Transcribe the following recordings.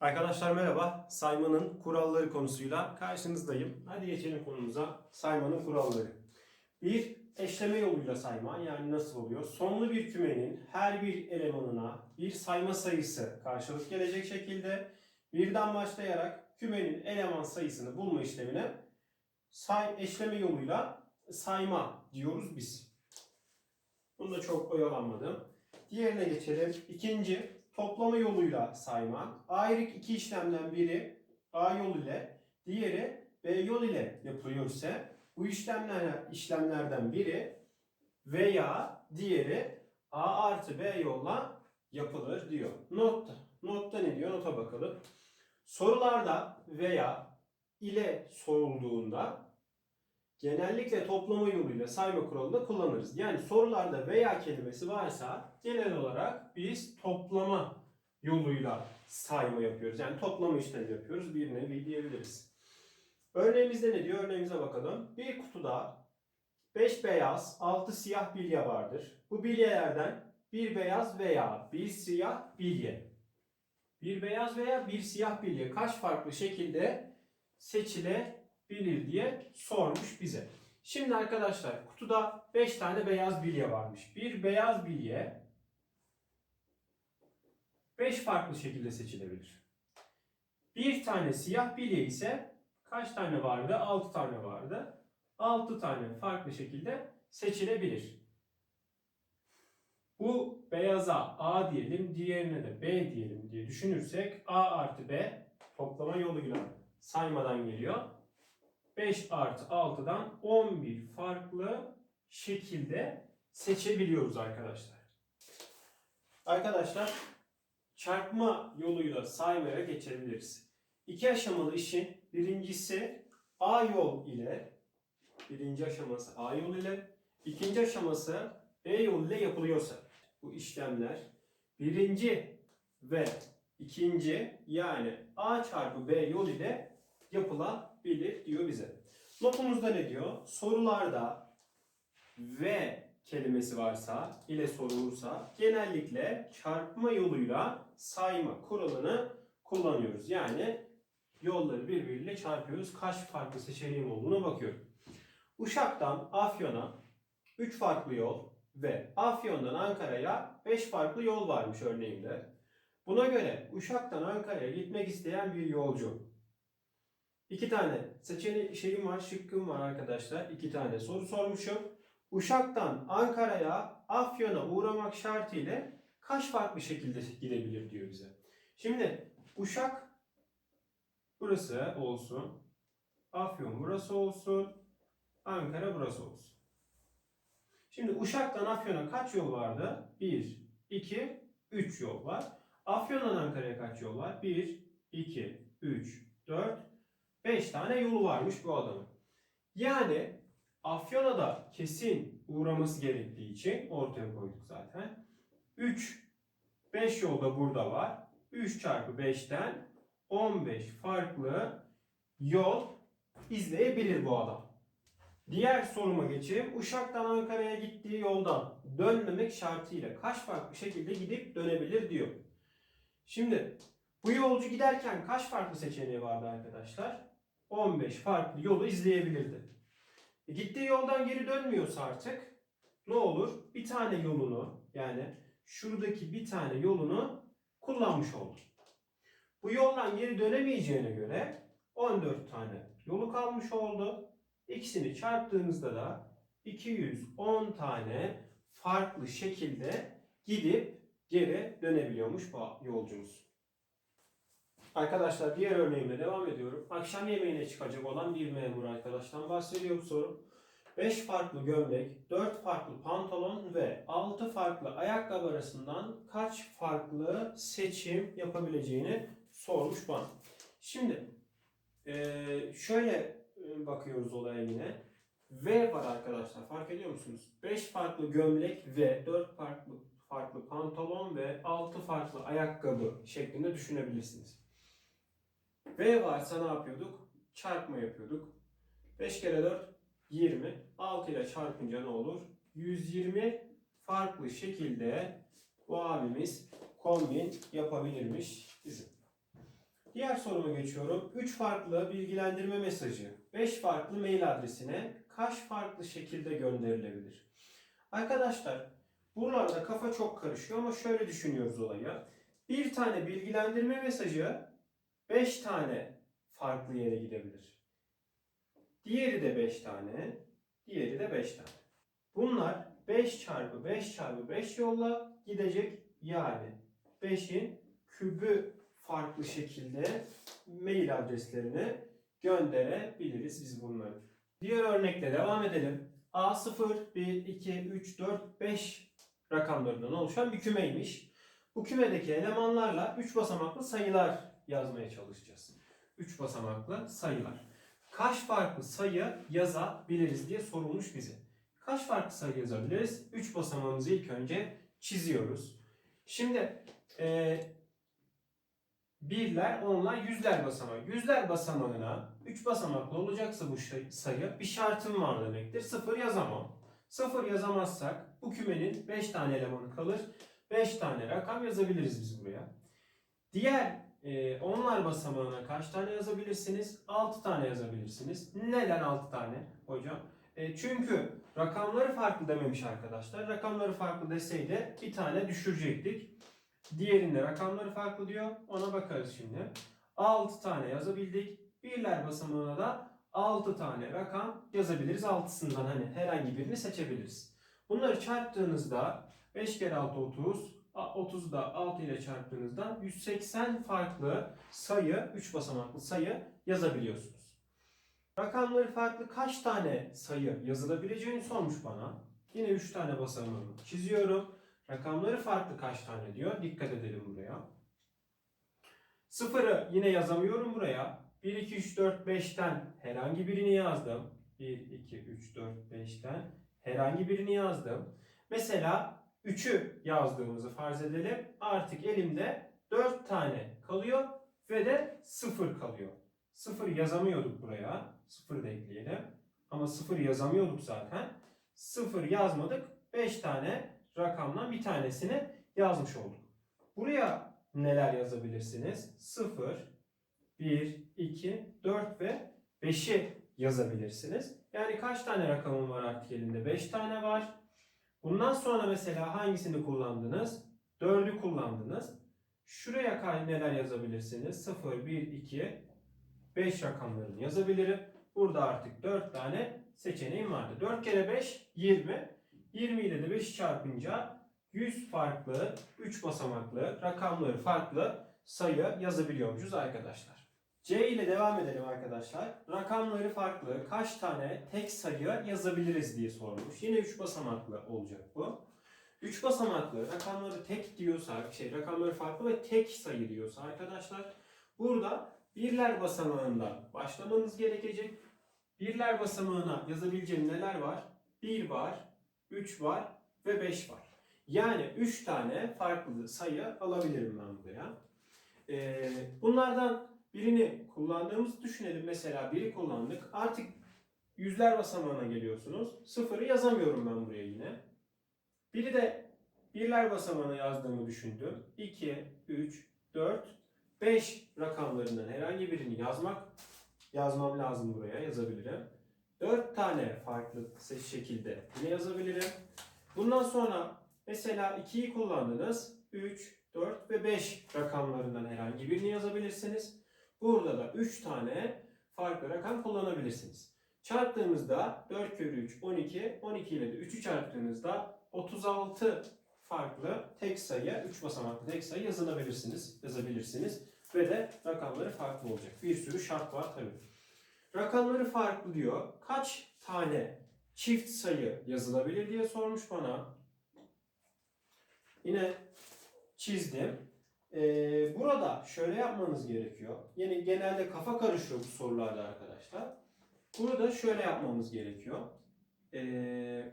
Arkadaşlar merhaba. Saymanın kuralları konusuyla karşınızdayım. Hadi geçelim konumuza. Saymanın kuralları. Bir, eşleme yoluyla sayma. Yani nasıl oluyor? Sonlu bir kümenin her bir elemanına bir sayma sayısı karşılık gelecek şekilde birden başlayarak kümenin eleman sayısını bulma işlemine say eşleme yoluyla sayma diyoruz biz. Bunda çok oyalanmadım. Diğerine geçelim. İkinci, toplama yoluyla sayma. Ayrık iki işlemden biri A yol ile, diğeri B yol ile yapılıyor bu işlemler, işlemlerden biri veya diğeri A artı B yolla yapılır diyor. Notta. Notta ne diyor? Nota bakalım. Sorularda veya ile sorulduğunda genellikle toplama yoluyla sayma kuralını kullanırız. Yani sorularda veya kelimesi varsa genel olarak biz toplama yoluyla sayma yapıyoruz. Yani toplama işlemi yapıyoruz. Bir nevi diyebiliriz. Örneğimizde ne diyor? Örneğimize bakalım. Bir kutuda 5 beyaz, 6 siyah bilye vardır. Bu bilyelerden bir beyaz veya bir siyah bilye. Bir beyaz veya bir siyah bilye kaç farklı şekilde seçilebilir diye sormuş bize. Şimdi arkadaşlar kutuda 5 tane beyaz bilye varmış. Bir beyaz bilye 5 farklı şekilde seçilebilir. Bir tane siyah bilye ise kaç tane vardı? 6 tane vardı. 6 tane farklı şekilde seçilebilir. Bu beyaza A diyelim, diğerine de B diyelim diye düşünürsek A artı B toplama yoluyla saymadan geliyor. 5 artı 6'dan 11 farklı şekilde seçebiliyoruz arkadaşlar. Arkadaşlar çarpma yoluyla saymaya geçebiliriz. İki aşamalı işin birincisi A yol ile birinci aşaması A yol ile ikinci aşaması B yol ile yapılıyorsa bu işlemler birinci ve ikinci yani A çarpı B yol ile yapılabilir diyor bize. Notumuzda ne diyor? Sorularda ve kelimesi varsa ile sorulursa genellikle çarpma yoluyla sayma kuralını kullanıyoruz. Yani yolları birbiriyle çarpıyoruz. Kaç farklı seçeneğim olduğuna bakıyorum. Uşak'tan Afyon'a 3 farklı yol ve Afyon'dan Ankara'ya 5 farklı yol varmış örneğinde. Buna göre Uşak'tan Ankara'ya gitmek isteyen bir yolcu. İki tane seçeneği şeyim var, şıkkım var arkadaşlar. İki tane soru sormuşum. Uşak'tan Ankara'ya, Afyon'a uğramak şartıyla kaç farklı şekilde gidebilir diyor bize. Şimdi Uşak burası olsun. Afyon burası olsun. Ankara burası olsun. Şimdi Uşak'tan Afyon'a kaç yol vardı? 1, 2, 3 yol var. Afyon'dan Ankara'ya kaç yol var? 1, 2, 3, 4, 5 tane yolu varmış bu adamın. Yani Afyon'a da kesin uğraması gerektiği için ortaya koyduk zaten. 3, 5 yol da burada var. 3 çarpı 5'ten 15 farklı yol izleyebilir bu adam. Diğer soruma geçeyim. Uşak'tan Ankara'ya gittiği yoldan dönmemek şartıyla kaç farklı şekilde gidip dönebilir diyor. Şimdi bu yolcu giderken kaç farklı seçeneği vardı arkadaşlar? 15 farklı yolu izleyebilirdi. E, gittiği yoldan geri dönmüyorsa artık ne olur? Bir tane yolunu yani şuradaki bir tane yolunu kullanmış oldu. Bu yoldan geri dönemeyeceğine göre 14 tane yolu kalmış oldu. İkisini çarptığımızda da 210 tane farklı şekilde gidip geri dönebiliyormuş bu yolcumuz. Arkadaşlar diğer örneğimle devam ediyorum. Akşam yemeğine çıkacak olan bir memur arkadaştan bahsediyor bu soru. 5 farklı gömlek, 4 farklı pantolon ve 6 farklı ayakkabı arasından kaç farklı seçim yapabileceğini sormuş bana. Şimdi eee, şöyle e, bakıyoruz olaya yine. V var arkadaşlar fark ediyor musunuz? 5 farklı gömlek ve 4 farklı farklı pantolon ve 6 farklı ayakkabı şeklinde düşünebilirsiniz. V varsa ne yapıyorduk? Çarpma yapıyorduk. 5 kere 4 20. 6 ile çarpınca ne olur? 120 farklı şekilde bu abimiz kombin yapabilirmiş bizim. Diğer soruma geçiyorum. 3 farklı bilgilendirme mesajı 5 farklı mail adresine kaç farklı şekilde gönderilebilir? Arkadaşlar buralarda kafa çok karışıyor ama şöyle düşünüyoruz olayı. Bir tane bilgilendirme mesajı 5 tane farklı yere gidebilir. Diğeri de 5 tane, diğeri de 5 tane. Bunlar 5 çarpı 5 çarpı 5 yolla gidecek yani 5'in kübü farklı şekilde mail adreslerine gönderebiliriz biz bunları. Diğer örnekle devam edelim. A0, 1, 2, 3, 4, 5 rakamlarından oluşan bir kümeymiş. Bu kümedeki elemanlarla 3 basamaklı sayılar yazmaya çalışacağız. 3 basamaklı sayılar. Kaç farklı sayı yazabiliriz diye sorulmuş bize. Kaç farklı sayı yazabiliriz? 3 basamağımızı ilk önce çiziyoruz. Şimdi e, birler, onlar, yüzler basamağı. Yüzler basamağına 3 basamaklı olacaksa bu şey- sayı bir şartım var demektir. 0 yazamam. 0 yazamazsak bu kümenin 5 tane elemanı kalır. 5 tane rakam yazabiliriz biz buraya. Diğer e, onlar basamağına kaç tane yazabilirsiniz? 6 tane yazabilirsiniz. Neden 6 tane hocam? E, çünkü rakamları farklı dememiş arkadaşlar. Rakamları farklı deseydi bir tane düşürecektik. Diğerinde rakamları farklı diyor. Ona bakarız şimdi. 6 tane yazabildik. Birler basamağına da 6 tane rakam yazabiliriz. Altısından hani herhangi birini seçebiliriz. Bunları çarptığınızda 5 kere 6 30. 30'u da 6 ile çarptığınızda 180 farklı sayı, 3 basamaklı sayı yazabiliyorsunuz. Rakamları farklı kaç tane sayı yazılabileceğini sormuş bana. Yine 3 tane basamağını çiziyorum. Rakamları farklı kaç tane diyor. Dikkat edelim buraya. Sıfırı yine yazamıyorum buraya. 1, 2, 3, 4, 5'ten herhangi birini yazdım. 1, 2, 3, 4, 5'ten herhangi birini yazdım. Mesela 3'ü yazdığımızı farz edelim. Artık elimde 4 tane kalıyor ve de 0 kalıyor. 0 yazamıyorduk buraya. 0 da ekleyelim. Ama 0 yazamıyorduk zaten. 0 yazmadık. 5 tane rakamdan bir tanesini yazmış olduk. Buraya neler yazabilirsiniz? 0, 1, 2, 4 ve 5'i yazabilirsiniz. Yani kaç tane rakamım var artık elimde? 5 tane var. Bundan sonra mesela hangisini kullandınız? 4'ü kullandınız. Şuraya neler yazabilirsiniz? 0, 1, 2, 5 rakamlarını yazabilirim. Burada artık 4 tane seçeneğim vardı. 4 kere 5, 20. 20 ile de 5 çarpınca 100 farklı, 3 basamaklı, rakamları farklı sayı yazabiliyormuşuz arkadaşlar. C ile devam edelim arkadaşlar. Rakamları farklı kaç tane tek sayı yazabiliriz diye sormuş. Yine 3 basamaklı olacak bu. 3 basamaklı rakamları tek diyorsak, şey rakamları farklı ve tek sayı diyorsa arkadaşlar burada birler basamağından başlamanız gerekecek. Birler basamağına yazabileceğim neler var? 1 var, 3 var ve 5 var. Yani 3 tane farklı sayı alabilirim ben buraya. Ee, bunlardan birini kullandığımızı düşünelim. Mesela biri kullandık. Artık yüzler basamağına geliyorsunuz. Sıfırı yazamıyorum ben buraya yine. Biri de birler basamağına yazdığımı düşündüm. 2, 3, 4, 5 rakamlarından herhangi birini yazmak yazmam lazım buraya yazabilirim. 4 tane farklı şekilde yine yazabilirim. Bundan sonra mesela 2'yi kullandınız. 3, 4 ve 5 rakamlarından herhangi birini yazabilirsiniz. Burada da 3 tane farklı rakam kullanabilirsiniz. Çarptığımızda 4 kere 3 12, 12 ile de 3'ü çarptığınızda 36 farklı tek sayı, 3 basamaklı tek sayı yazılabilirsiniz, yazabilirsiniz ve de rakamları farklı olacak. Bir sürü şart var tabii. Rakamları farklı diyor. Kaç tane çift sayı yazılabilir diye sormuş bana. Yine çizdim. Ee, burada şöyle yapmanız gerekiyor. Yani genelde kafa karışıyor bu sorularda arkadaşlar. Burada şöyle yapmamız gerekiyor. Ee,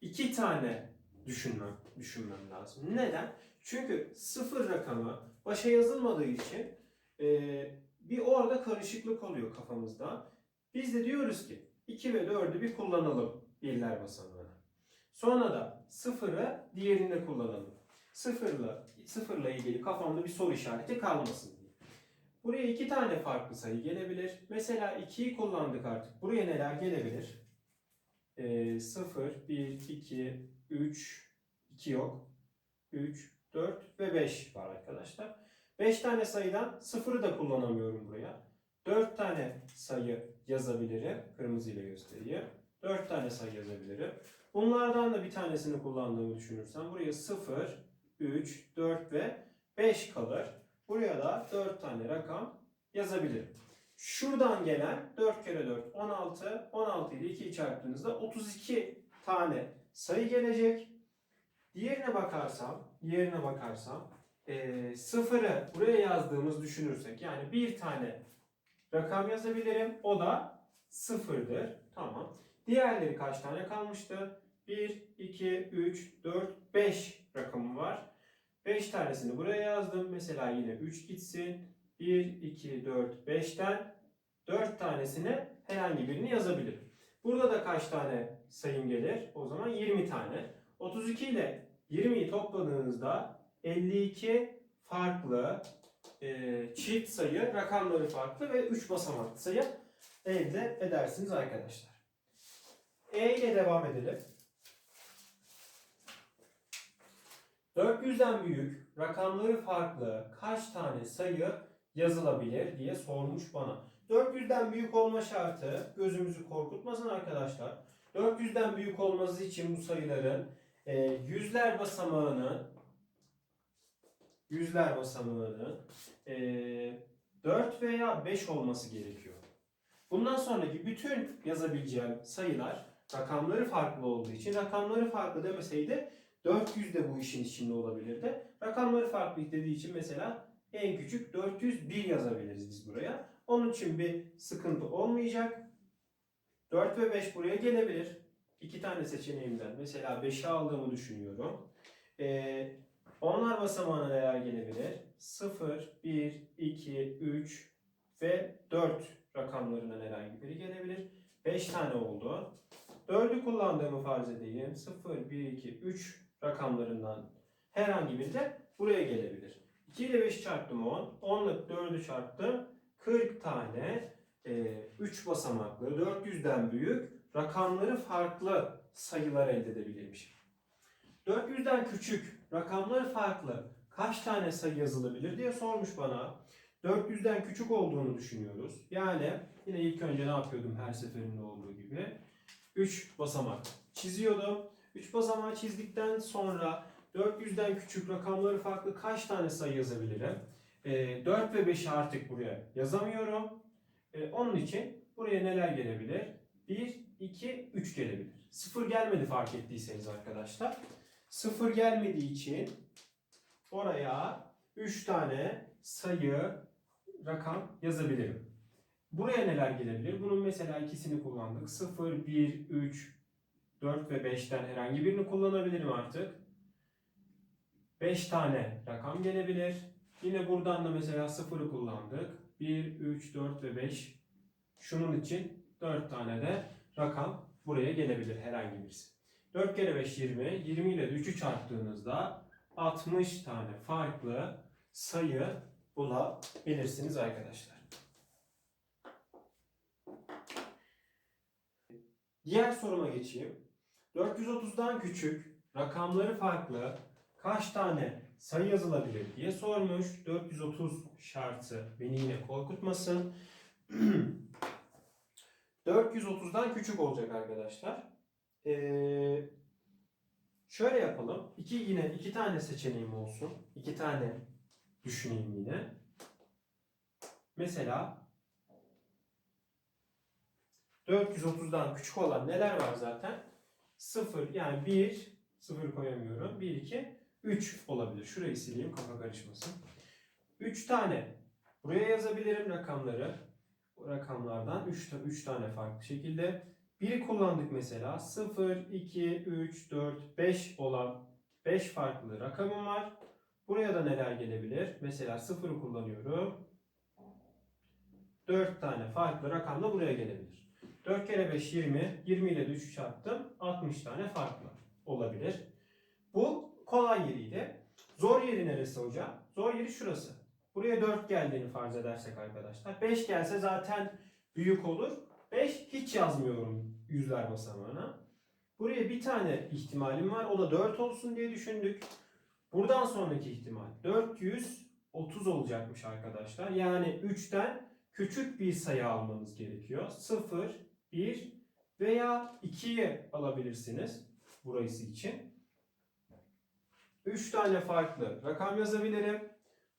iki tane düşünmem, düşünmem lazım. Neden? Çünkü sıfır rakamı başa yazılmadığı için e, bir orada karışıklık oluyor kafamızda. Biz de diyoruz ki 2 ve 4'ü bir kullanalım birler basamağına. Sonra da sıfırı diğerinde kullanalım. Sıfırla, sıfırla ilgili kafamda bir soru işareti kalmasın diye. Buraya iki tane farklı sayı gelebilir. Mesela 2'yi kullandık artık. Buraya neler gelebilir? Ee, 0, 1, 2, 3, 2 yok. 3, 4 ve 5 var arkadaşlar. 5 tane sayıdan 0'ı da kullanamıyorum buraya. 4 tane sayı yazabilirim. Kırmızıyla göstereyim. 4 tane sayı yazabilirim. Bunlardan da bir tanesini kullandığımı düşünürsem buraya 0, 3, 4 ve 5 kalır. Buraya da 4 tane rakam yazabilirim. Şuradan gelen 4 kere 4 16. 16 ile 2'yi çarptığınızda 32 tane sayı gelecek. Diğerine bakarsam, diğerine bakarsam eee sıfırı buraya yazdığımız düşünürsek yani bir tane rakam yazabilirim. O da sıfırdır. Tamam. Diğerleri kaç tane kalmıştı? 1, 2, 3, 4, 5 rakamı var. 5 tanesini buraya yazdım. Mesela yine 3 gitsin. 1, 2, 4, 5'ten 4 tanesini herhangi birini yazabilirim. Burada da kaç tane sayım gelir? O zaman 20 tane. 32 ile 20'yi topladığınızda 52 farklı e, çift sayı, rakamları farklı ve 3 basamaklı sayı elde edersiniz arkadaşlar. E ile devam edelim. 400'den büyük, rakamları farklı kaç tane sayı yazılabilir diye sormuş bana. 400'den büyük olma şartı gözümüzü korkutmasın arkadaşlar. 400'den büyük olması için bu sayıların e, yüzler basamağının yüzler basamağının e, 4 veya 5 olması gerekiyor. Bundan sonraki bütün yazabileceğim sayılar rakamları farklı olduğu için rakamları farklı demeseydi 400 de bu işin içinde olabilirdi. Rakamları farklı dediği için mesela en küçük 401 yazabiliriz biz buraya. Onun için bir sıkıntı olmayacak. 4 ve 5 buraya gelebilir. İki tane seçeneğimden. Mesela 5'i aldığımı düşünüyorum. Ee, onlar basamağına neler gelebilir? 0, 1, 2, 3 ve 4 rakamlarından herhangi biri gelebilir. 5 tane oldu. 4'ü kullandığımı farz edeyim. 0, 1, 2, 3 rakamlarından herhangi biri de buraya gelebilir. 2 ile 5 çarptım 10. 10 ile 4'ü çarptım. 40 tane 3 basamaklı 400'den büyük rakamları farklı sayılar elde edebilirmişim. 400'den küçük rakamları farklı kaç tane sayı yazılabilir diye sormuş bana. 400'den küçük olduğunu düşünüyoruz. Yani yine ilk önce ne yapıyordum her seferinde olduğu gibi. 3 basamak çiziyordum. 3 basamağı çizdikten sonra 400'den küçük rakamları farklı kaç tane sayı yazabilirim? E, 4 ve 5'i artık buraya yazamıyorum. E, onun için buraya neler gelebilir? 1, 2, 3 gelebilir. 0 gelmedi fark ettiyseniz arkadaşlar. 0 gelmediği için oraya 3 tane sayı, rakam yazabilirim. Buraya neler gelebilir? Bunun mesela ikisini kullandık. 0, 1, 3, 4 ve 5'ten herhangi birini kullanabilirim artık. 5 tane rakam gelebilir. Yine buradan da mesela 0'ı kullandık. 1, 3, 4 ve 5. Şunun için 4 tane de rakam buraya gelebilir herhangi birisi. 4 kere 5 20. 20 ile de 3'ü çarptığınızda 60 tane farklı sayı bulabilirsiniz arkadaşlar. Diğer soruma geçeyim. 430'dan küçük, rakamları farklı kaç tane sayı yazılabilir diye sormuş. 430 şartı beni yine korkutmasın. 430'dan küçük olacak arkadaşlar. Ee, şöyle yapalım. İki yine iki tane seçeneğim olsun. İki tane düşüneyim yine. Mesela 430'dan küçük olan neler var zaten? 0 yani 1 0 koyamıyorum. 1 2 3 olabilir. Şurayı sileyim kafa karışmasın. 3 tane buraya yazabilirim rakamları. Bu rakamlardan 3 3 tane farklı şekilde. Biri kullandık mesela 0 2 3 4 5 olan 5 farklı rakamım var. Buraya da neler gelebilir? Mesela 0'ı kullanıyorum. 4 tane farklı rakam da buraya gelebilir. 4 kere 5 20. 20 ile de 3'ü çarptım. 60 tane farklı olabilir. Bu kolay yeriydi. Zor yeri neresi hocam? Zor yeri şurası. Buraya 4 geldiğini farz edersek arkadaşlar. 5 gelse zaten büyük olur. 5 hiç yazmıyorum yüzler basamağına. Buraya bir tane ihtimalim var. O da 4 olsun diye düşündük. Buradan sonraki ihtimal 430 olacakmış arkadaşlar. Yani 3'ten küçük bir sayı almanız gerekiyor. 0, 1 veya 2'yi alabilirsiniz burası için. 3 tane farklı rakam yazabilirim.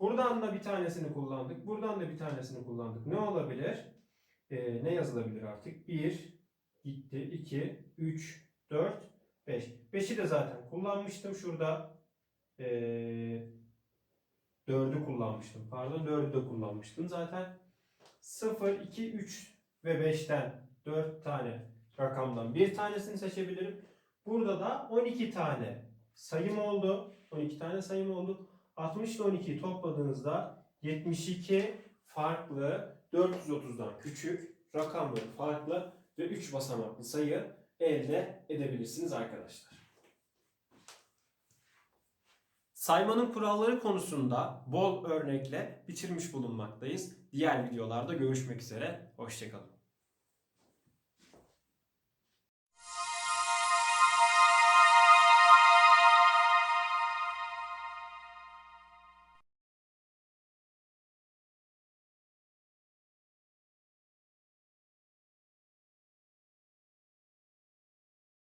Buradan da bir tanesini kullandık. Buradan da bir tanesini kullandık. Ne olabilir? Ee, ne yazılabilir artık? 1 gitti. 2, 3, 4, 5. 5'i de zaten kullanmıştım. Şurada ee, 4'ü kullanmıştım. Pardon 4'ü de kullanmıştım zaten. 0, 2, 3 ve 5'ten 4 tane rakamdan bir tanesini seçebilirim. Burada da 12 tane sayım oldu. 12 tane sayım oldu. 60 ile 12'yi topladığınızda 72 farklı 430'dan küçük rakamları farklı ve 3 basamaklı sayı elde edebilirsiniz arkadaşlar. Saymanın kuralları konusunda bol örnekle bitirmiş bulunmaktayız. Diğer videolarda görüşmek üzere. Hoşçakalın.